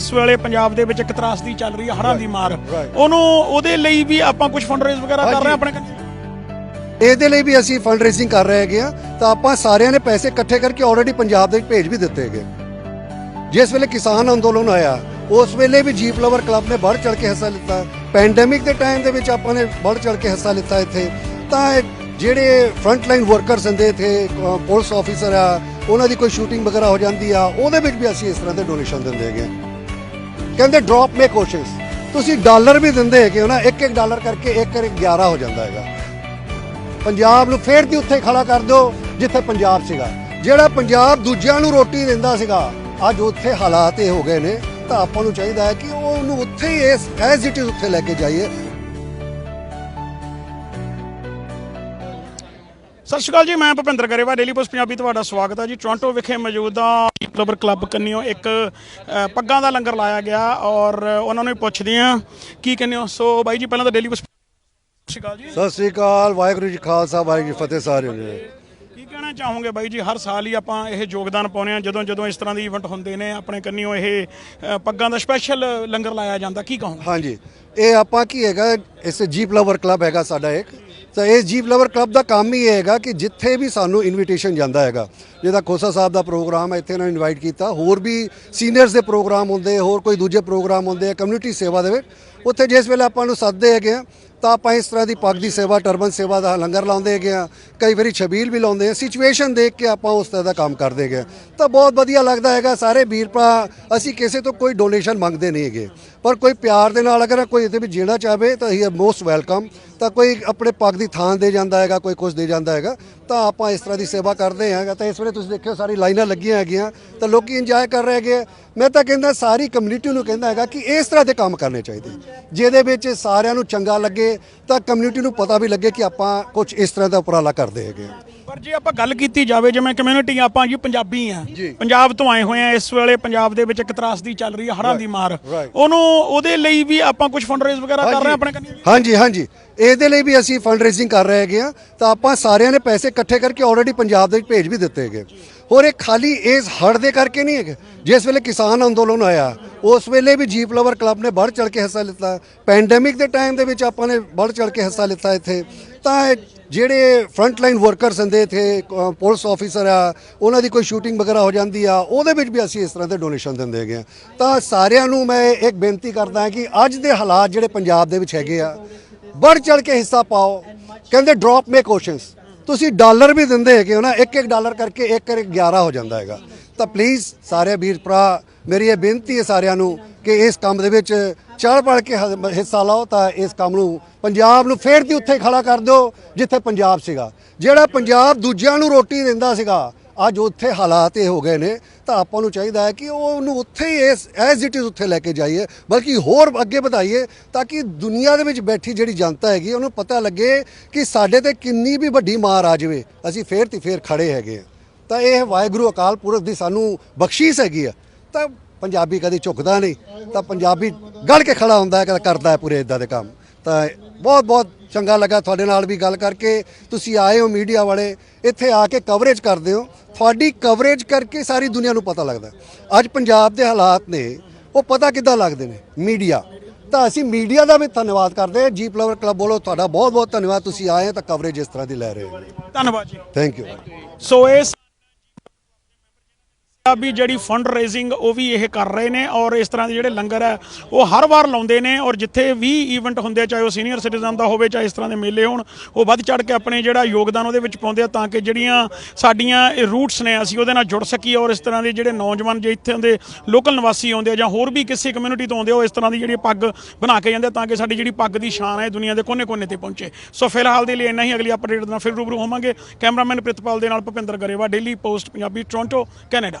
ਇਸ ਵੇਲੇ ਪੰਜਾਬ ਦੇ ਵਿੱਚ ਇੱਕ ਤਰਾਸਦੀ ਚੱਲ ਰਹੀ ਹੈ ਹੜ੍ਹਾਂ ਦੀ ਮਾਰ. ਉਹਨੂੰ ਉਹਦੇ ਲਈ ਵੀ ਆਪਾਂ ਕੁਝ ਫੰਡਰੇਜ਼ ਵਗੈਰਾ ਕਰ ਰਹੇ ਹਾਂ ਆਪਣੇ ਇਹਦੇ ਲਈ ਵੀ ਅਸੀਂ ਫੰਡ ਰੇਜ਼ਿੰਗ ਕਰ ਰਹੇ ਹੈਗੇ ਆ ਤਾਂ ਆਪਾਂ ਸਾਰਿਆਂ ਨੇ ਪੈਸੇ ਇਕੱਠੇ ਕਰਕੇ ਆਲਰੇਡੀ ਪੰਜਾਬ ਦੇ ਵਿੱਚ ਭੇਜ ਵੀ ਦਿੱਤੇ ਹੈਗੇ। ਜਿਸ ਵੇਲੇ ਕਿਸਾਨ ਅੰਦੋਲਨ ਆਇਆ ਉਸ ਵੇਲੇ ਵੀ ਜੀਪ ਲਵਰ ਕਲੱਬ ਨੇ ਵੱਧ ਚੜ ਕੇ ਹਿੱਸਾ ਲਿੱਤਾ। ਪੈਂਡੈਮਿਕ ਦੇ ਟਾਈਮ ਦੇ ਵਿੱਚ ਆਪਾਂ ਨੇ ਵੱਧ ਚੜ ਕੇ ਹਿੱਸਾ ਲਿੱਤਾ ਇੱਥੇ। ਤਾਂ ਜਿਹੜੇ ਫਰੰਟ ਲਾਈਨ ਵਰਕਰਸ ਹੁੰਦੇ ਇੱਥੇ ਪੁਲਿਸ ਆਫੀਸਰ ਆ ਉਹਨਾਂ ਦੀ ਕੋਈ ਸ਼ੂਟਿੰਗ ਵਗੈਰਾ ਹੋ ਜਾਂਦੀ ਆ ਉਹਦੇ ਵਿੱਚ ਵੀ ਅਸੀਂ ਇਸ ਤਰ੍ਹਾਂ ਦੇ ਡੋਨੇਸ਼ਨ ਦਿੰਦੇ ਹੈਗੇ ਕਹਿੰਦੇ ਡ੍ਰੌਪ ਮੇ ਕੋਸ਼ਿਸ਼ ਤੁਸੀਂ ਡਾਲਰ ਵੀ ਦਿੰਦੇ ਹੈਗੇ ਹੋ ਨਾ, ਇੱਕ ਇੱਕ ਡਾਲਰ ਕਰਕੇ ਇੱਕ ਇੱਕ 11 ਹੋ ਜਾਂਦਾ ਹੈਗਾ। ਪੰਜਾਬ ਨੂੰ ਫੇਰ ਦੀ ਉੱਥੇ ਖੜਾ ਕਰ ਦਿਓ, ਜਿੱਥੇ ਪੰਜਾਬ ਸੀਗਾ। ਜਿਹੜਾ ਪੰਜਾਬ ਦੂਜਿਆਂ ਨੂੰ ਰੋਟੀ ਦਿੰਦਾ ਸੀਗਾ, ਅੱਜ ਉੱਥੇ ਹਾਲਾਤ ਇਹ ਹੋ ਗਏ ਨੇ, ਤਾਂ ਆਪਾਂ ਨੂੰ ਚਾਹੀਦਾ ਹੈ ਕਿ ਉਹ ਉਹਨੂੰ ਉੱਥੇ ਹੀ ਇਸ ਐਜ਼ ਇਟ ਇਜ਼ ਉੱਥੇ ਲੈ ਕੇ ਜਾਈਏ। ਸਤਿ ਸ਼੍ਰੀ ਅਕਾਲ ਜੀ, ਮੈਂ ਭੁਪਿੰਦਰ ਗਰੇਵਾ ਡੇਲੀ ਪੋਸਟ ਪੰਜਾਬੀ, ਤੁਹਾਡਾ ਸਵਾਗਤ ਹੈ ਜੀ। ਟੋਰਾਂਟੋ ਵਿਖੇ ਮੌਜੂਦ ਕਲੱਬਰ ਕਲੱਬ ਕੰਨਿਓ ਇੱਕ ਅ, ਪੱਗਾਂ ਦਾ ਲੰਗਰ ਲਾਇਆ ਗਿਆ ਔਰ ਉਹਨਾਂ ਨੂੰ ਪੁੱਛਦੇ ਹਾਂ ਕੀ ਕਹਿੰਦੇ ਹੋ ਸੋ ਬਾਈ ਜੀ ਪਹਿਲਾਂ ਤਾਂ ਡੇਲੀ ਸਤਿ ਸ਼੍ਰੀ ਅਕਾਲ ਜੀ। ਸਤਿ ਸ੍ਰੀ ਅਕਾਲ ਵਾਹਿਗੁਰੂ ਜੀ ਖਾਲਸਾ ਵਾਹਿਗੁਰੂ ਜੀ ਫਤਿਹ ਸਾਰਿਆਂ ਨੂੰ। ਕੀ ਕਹਿਣਾ ਚਾਹੋਗੇ ਬਾਈ ਜੀ? ਹਰ ਸਾਲ ਹੀ ਆਪਾਂ ਇਹ ਯੋਗਦਾਨ ਪਾਉਂਦੇ ਆ ਜਦੋਂ ਜਦੋਂ ਇਸ ਤਰ੍ਹਾਂ ਦੀ ਇਵੈਂਟ ਹੁੰਦੇ ਨੇ ਆਪਣੇ ਕੰਨਿਓ ਇਹ ਅ, ਪੱਗਾਂ ਦਾ ਸਪੈਸ਼ਲ ਲੰਗਰ ਲਾਇਆ ਜਾਂਦਾ ਕੀ ਕਹੋਗੇ? ਹਾਂਜੀ ਇਹ ਆਪਾਂ ਕੀ ਹੈਗਾ ਇਸ ਜੀਪ ਲਵਰ ਕਲੱਬ ਹੈਗਾ ਸਾਡਾ ਇੱਕ। ਤਾਂ ਇਸ ਜੀਪ ਲਵਰ ਕਲੱਬ ਦਾ ਕੰਮ ਹੀ ਇਹ ਹੈਗਾ ਕਿ ਜਿੱਥੇ ਵੀ ਸਾਨੂੰ ਇਨਵੀਟੇਸ਼ਨ ਜਾਂਦਾ ਹੈਗਾ। ਜਿਹਦਾ ਖੋਸਾ ਸਾਹਿਬ ਦਾ ਪ੍ਰੋਗਰਾਮ ਹੈ, ਇੱਥੇ ਇਹਨਾਂ ਨੂੰ ਇਨਵਾਈਟ ਕੀਤਾ। ਹੋਰ ਵੀ ਸੀਨੀਅਰਸ ਦੇ ਪ੍ਰੋਗਰਾਮ ਹੁੰਦੇ, ਹੋਰ ਕੋਈ ਦੂਜੇ ਪ੍ਰੋਗਰਾਮ ਹੁੰਦੇ ਆ ਕਮਿਊਨਿਟੀ ਸੇਵਾ ਦੇ ਵਿੱਚ। ਉੱਥੇ ਜਿਸ ਵੇਲੇ ਆਪਾਂ ਨੂੰ ਸੱਦਦੇ ਹੈਗੇ ਆ, ਤਾਂ ਆਪਾਂ ਇਸ ਤਰ੍ਹਾਂ ਦੀ ਪੱਗ ਦੀ ਸੇਵਾ, ਟਰਬਨ ਸੇਵਾ ਦਾ ਲੰਗਰ ਲਾਉਂਦੇ ਹੈਗੇ ਆ, ਕਈ ਵਾਰੀ ਛਬੀਲ ਵੀ ਲਾਉਂਦੇ ਆ। ਸਿਚੁਏਸ਼ਨ ਦੇਖ ਕੇ ਆਪਾਂ ਉਸ ਤਰ੍ਹਾਂ ਦਾ ਕੰਮ ਕਰਦੇ ਹੈਗੇ ਆ। ਤਾਂ ਬਹੁਤ ਵਧੀਆ ਲੱਗਦਾ ਹੈਗਾ, ਸਾਰੇ ਵੀਰ ਭਰਾ, ਅਸੀਂ ਕਿਸੇ ਤੋਂ ਕੋਈ ਡੋਨੇਸ਼ਨ ਮੰਗਦੇ ਨਹੀਂ ਹੈਗੇ। ਪਰ ਕੋਈ ਪਿਆਰ ਦੇ ਨਾਲ ਅਗਰ ਕੋਈ ਇਹਦੇ ਵਿੱਚ ਜੀਣਾ ਚਾਹਵੇ, ਤਾਂ ਹੀ ਮੋਸਟ ਵੈਲਕਮ ਤਾਂ ਕੋਈ ਆਪਣੇ ਪੱਗ ਦੀ ਥਾਂ ਦੇ ਜਾਂਦਾ ਹੈਗਾ, ਕੋਈ ਕੁਝ ਦੇ ਜਾਂਦਾ ਹੈਗਾ। ਤਾਂ ਆਪਾਂ ਇਸ ਤਰ੍ਹਾਂ ਦੀ ਸੇਵਾ ਕਰਦੇ ਹੈਗਾ, ਤਾਂ ਇਸ ਵੇਲੇ ਤੁਸੀਂ ਦੇਖਿਓ ਸਾਰੀ ਲਾਈਨਾਂ ਲੱਗੀਆਂ ਹੈਗੀਆਂ, ਤਾਂ ਲੋਕੀ ਇੰਜੋਏ ਕਰ ਰਹੇ ਹੈਗੇ ਮੈਂ ਤਾਂ ਕਹਿੰਦਾ ਸਾਰੀ ਕਮਿਊਨਿਟੀ ਨੂੰ ਕਹਿੰਦਾ ਹੈਗਾ ਕਿ ਇਸ ਤਰ੍ਹਾਂ ਦੇ ਕੰਮ ਕਰਨੇ ਚਾਹੀਦੇ। ਜਿਹਦੇ ਵਿੱਚ ਸਾਰਿਆਂ ਨੂੰ ਚੰਗਾ ਲੱਗੇ, ਤਾਂ ਕਮਿਊਨਿਟੀ ਨੂੰ ਪਤਾ ਵੀ ਲੱਗੇ ਕਿ ਆਪਾਂ ਕੁਝ ਇਸ ਤਰ੍ਹਾਂ ਦਾ ਉਪਰਾਲਾ ਕਰਦੇ ਹੈਗੇ ਹਾਂ ਪਰ ਜੇ ਆਪਾਂ ਗੱਲ ਕੀਤੀ ਜਾਵੇ ਜਿਵੇਂ ਕਮਿਊਨਿਟੀ ਆਪਾਂ ਜੀ ਪੰਜਾਬੀ ਆ। ਪੰਜਾਬ ਤੋਂ ਆਏ ਹੋਏ ਆ ਇਸ ਵੇਲੇ ਪੰਜਾਬ ਦੇ ਵਿੱਚ ਇੱਕ ਤਰਾਸਦੀ ਚੱਲ ਰਹੀ ਹੈ ਹੜ੍ਹਾਂ ਦੀ ਮਾਰ. ਉਹਨੂੰ ਉਹਦੇ ਲਈ ਵੀ ਆਪਾਂ ਕੁਝ ਫੰਡਰੇਜ਼ ਵਗੈਰਾ ਕਰ ਰਹੇ ਹਾਂ ਆਪਣੇ ਕੰਨੀ? ਹਾਂਜੀ ਹਾਂਜੀ। ਇਹਦੇ ਲਈ ਵੀ ਅਸੀਂ ਫੰਡ ਰੇਜ਼ਿੰਗ ਕਰ ਰਹੇ ਹੈਗੇ ਆ। ਤਾਂ ਆਪਾਂ ਸਾਰਿਆਂ ਨੇ ਪੈਸੇ ਇਕੱਠੇ ਕਰਕੇ ਆਲਰੇਡੀ ਪੰਜਾਬ ਦੇ ਵਿੱਚ ਭੇਜ ਵੀ ਦਿੱਤੇ ਹੈਗੇ। ਹੋਰ ਇਹ ਖਾਲੀ ਇਸ ਹੜ ਦੇ ਕਰਕੇ ਨਹੀਂ ਹੈਗੇ। ਜਿਸ ਵੇਲੇ ਕਿਸਾਨ ਅੰਦੋਲਨ ਆਇਆ ਉਸ ਵੇਲੇ ਵੀ ਜੀਪ ਲਵਰ ਕਲੱਬ ਨੇ ਵੱਧ ਚੜ ਕੇ ਹਿੱਸਾ ਲਿੱਤਾ। ਪੈਂਡੈਮਿਕ ਦੇ ਟਾਈਮ ਦੇ ਵਿੱਚ ਆਪਾਂ ਨੇ ਵੱਧ ਚੜ ਕੇ ਹਿੱਸਾ ਲਿੱਤਾ ਇੱਥੇ। ਤਾਂ ਜਿਹੜੇ ਫਰੰਟ ਲਾਈਨ ਵਰਕਰਸ ਹੁੰਦੇ ਇੱਥੇ ਪੁਲਿਸ ਆਫੀਸਰ ਆ, ਉਹਨਾਂ ਦੀ ਕੋਈ ਸ਼ੂਟਿੰਗ ਵਗੈਰਾ ਹੋ ਜਾਂਦੀ ਆ, ਉਹਦੇ ਵਿੱਚ ਵੀ ਅਸੀਂ ਇਸ ਤਰ੍ਹਾਂ ਦੇ ਡੋਨੇਸ਼ਨ ਦਿੰਦੇ ਹੈਗੇ ਆ। ਤਾਂ ਸਾਰਿਆਂ ਨੂੰ ਮੈਂ ਇੱਕ ਬੇਨਤੀ ਕਰਦਾ ਹਾਂ ਕਿ ਅੱਜ ਦੇ ਹਾਲਾਤ ਜਿਹੜੇ ਪੰਜਾਬ ਦੇ ਵਿੱਚ ਹੈਗੇ ਆ, ਵੱਧ ਚੜ ਕੇ ਹਿੱਸਾ ਪਾਓ। ਕਹਿੰਦੇ ਡ੍ਰੌਪ ਮੇ ਕੋਸ਼ਿਸ਼ ਤੁਸੀਂ ਡਾਲਰ ਵੀ ਦਿੰਦੇ ਹੈਗੇ ਹੋ ਨਾ, ਇੱਕ ਇੱਕ ਡਾਲਰ ਕਰਕੇ ਇੱਕ ਇੱਕ 11 ਹੋ ਜਾਂਦਾ ਹੈਗਾ। ਤਾਂ ਪਲੀਜ਼ ਸਾਰੇ ਵੀਰ ਭਰਾ, ਮੇਰੀ ਇਹ ਬੇਨਤੀ ਹੈ ਸਾਰਿਆਂ ਨੂੰ ਕਿ ਇਸ ਕੰਮ ਦੇ ਵਿੱਚ ਚੜ ਪੜ ਕੇ ਹ- ਹਿੱਸਾ ਲਾਓ ਤਾਂ ਇਸ ਕੰਮ ਨੂੰ ਪੰਜਾਬ ਨੂੰ ਫੇਰ ਦੀ ਉੱਥੇ ਖੜਾ ਕਰ ਦਿਓ, ਜਿੱਥੇ ਪੰਜਾਬ ਸੀਗਾ। ਜਿਹੜਾ ਪੰਜਾਬ ਦੂਜਿਆਂ ਨੂੰ ਰੋਟੀ ਦਿੰਦਾ ਸੀਗਾ, ਅੱਜ ਉੱਥੇ ਹਾਲਾਤ ਇਹ ਹੋ ਗਏ ਨੇ, ਤਾਂ ਆਪਾਂ ਨੂੰ ਚਾਹੀਦਾ ਹੈ ਕਿ ਉਹ ਉਹਨੂੰ ਉੱਥੇ ਹੀ ਇਸ ਐਜ਼ ਇਟ ਇਜ਼ ਉੱਥੇ ਲੈ ਕੇ ਜਾਈਏ, ਬਲਕਿ ਹੋਰ ਅੱਗੇ ਵਧਾਈਏ, ਤਾਂ ਕਿ ਦੁਨੀਆ ਦੇ ਵਿੱਚ ਬੈਠੀ ਜਿਹੜੀ ਜਨਤਾ ਹੈਗੀ, ਉਹਨੂੰ ਪਤਾ ਲੱਗੇ ਕਿ ਸਾਡੇ ਤੇ ਕਿੰਨੀ ਵੀ ਵੱਡੀ ਮਾਰ ਆ ਜਾਵੇ, ਅਸੀਂ ਫੇਰ ਤੇ ਫੇਰ ਖੜੇ ਹੈਗੇ ਹਾਂ। ਤਾਂ ਇਹ ਵਾਹਿਗੁਰੂ ਅਕਾਲ ਪੁਰਖ ਦੀ ਸਾਨੂੰ ਬਖਸ਼ੀਸ਼ ਹੈਗੀ ਆ। ਤਾਂ ਪੰਜਾਬੀ ਕਦੀ ਝੁਕਦਾ ਨਹੀਂ ਤਾਂ ਪੰਜਾਬੀ ਗੜ ਕੇ ਖੜਾ ਹੁੰਦਾ ਹੈ ਕਦੇ ਕਰਦਾ ਹੈ ਪੂਰੇ ਇਦਾਂ ਦੇ ਕੰਮ। ਤਾਂ ਬਹੁਤ ਬਹੁਤ ਚੰਗਾ ਲੱਗਾ ਤੁਹਾਡੇ ਨਾਲ ਵੀ ਗੱਲ ਕਰਕੇ। ਤੁਸੀਂ ਆਏ ਹੋ ਮੀਡੀਆ ਵਾਲੇ ਇੱਥੇ ਆ ਕੇ ਕਵਰੇਜ ਕਰਦੇ ਹੋ। ਤੁਹਾਡੀ ਕਵਰੇਜ ਕਰਕੇ ਸਾਰੀ ਦੁਨੀਆ ਨੂੰ ਪਤਾ ਲੱਗਦਾ ਅੱਜ ਪੰਜਾਬ ਦੇ ਹਾਲਾਤ ਨੇ ਉਹ ਪਤਾ ਕਿੱਦਾਂ ਲੱਗਦੇ ਨੇ? ਮੀਡੀਆ। ਤਾਂ ਅਸੀਂ ਮੀਡੀਆ ਦਾ ਵੀ ਧੰਨਵਾਦ ਕਰਦੇ ਹਾਂ। ਜੀਪ ਲਵਰ ਕਲੱਬ ਵੱਲੋਂ ਤੁਹਾਡਾ ਬਹੁਤ ਬਹੁਤ ਧੰਨਵਾਦ। ਤੁਸੀਂ ਆਏ ਤਾਂ ਕਵਰੇਜ ਇਸ ਤਰ੍ਹਾਂ ਦੀ ਲੈ ਰਹੇ ਹੋ। ਧੰਨਵਾਦ ਜੀ। ਥੈਂਕ ਯੂ ਸੋ ਇਹ ਵੀ ਜਿਹੜੀ ਫੰਡ ਰੇਜ਼ਿੰਗ ਉਹ ਵੀ ਇਹ ਕਰ ਰਹੇ ਨੇ ਔਰ ਇਸ ਤਰ੍ਹਾਂ ਦੇ ਜਿਹੜੇ ਲੰਗਰ ਹੈ ਉਹ ਹਰ ਵਾਰ ਲਾਉਂਦੇ ਨੇ ਔਰ ਜਿੱਥੇ ਵੀ ਈਵੈਂਟ ਹੁੰਦੇ ਆ, ਚਾਹੇ ਉਹ ਸੀਨੀਅਰ ਸਿਟੀਜ਼ਨ ਦਾ ਹੋਵੇ ਚਾਹੇ ਇਸ ਤਰ੍ਹਾਂ ਦੇ ਮੇਲੇ ਹੋਣ ਉਹ ਵੱਧ ਚੜ ਕੇ ਆਪਣੇ ਜਿਹੜਾ ਯੋਗਦਾਨ ਉਹਦੇ ਵਿੱਚ ਪਾਉਂਦੇ ਆ ਤਾਂ ਕਿ ਜਿਹੜੀਆਂ ਸਾਡੀਆਂ ਰੂਟਸ ਨੇ ਅਸੀਂ ਉਹਦੇ ਨਾਲ ਜੁੜ ਸਕੀਏ ਔਰ ਇਸ ਤਰ੍ਹਾਂ ਦੇ ਜਿਹੜੇ ਨੌਜਵਾਨ ਜੇ ਇੱਥੇ ਹੁੰਦੇ ਲੋਕਲ ਨਿਵਾਸੀ ਆਉਂਦੇ ਆ ਜਾਂ ਹੋਰ ਵੀ ਕਿਸੇ ਕਮਿਊਨਿਟੀ ਤੋਂ ਆਉਂਦੇ ਉਹ ਇਸ ਤਰ੍ਹਾਂ ਦੀ ਜਿਹੜੀ ਪੱਗ ਬਣਾ ਕੇ ਜਾਂਦੇ ਆ ਤਾਂ ਕਿ ਸਾਡੀ ਜਿਹੜੀ ਪੱਗ ਦੀ ਸ਼ਾਨ ਹੈ ਦੁਨੀਆ ਦੇ ਕੋਨੇ-ਕੋਨੇ ਤੇ ਪਹੁੰਚੇ। ਸੋ ਫਿਲਹਾਲ ਦੇ ਲਈ ਇੰਨਾ ਹੀ ਅਗਲੀ ਅਪਡੇਟ ਨਾਲ ਫਿਰ ਰੂਬਰੂ ਹੋਵਾਂਗੇ। ਕੈਮਰਾਮੈਨ ਪ੍ਰਿਤਪਾਲ ਦੇ ਨਾਲ Bhupinder Grewal Daily Post Punjabi Toronto Canada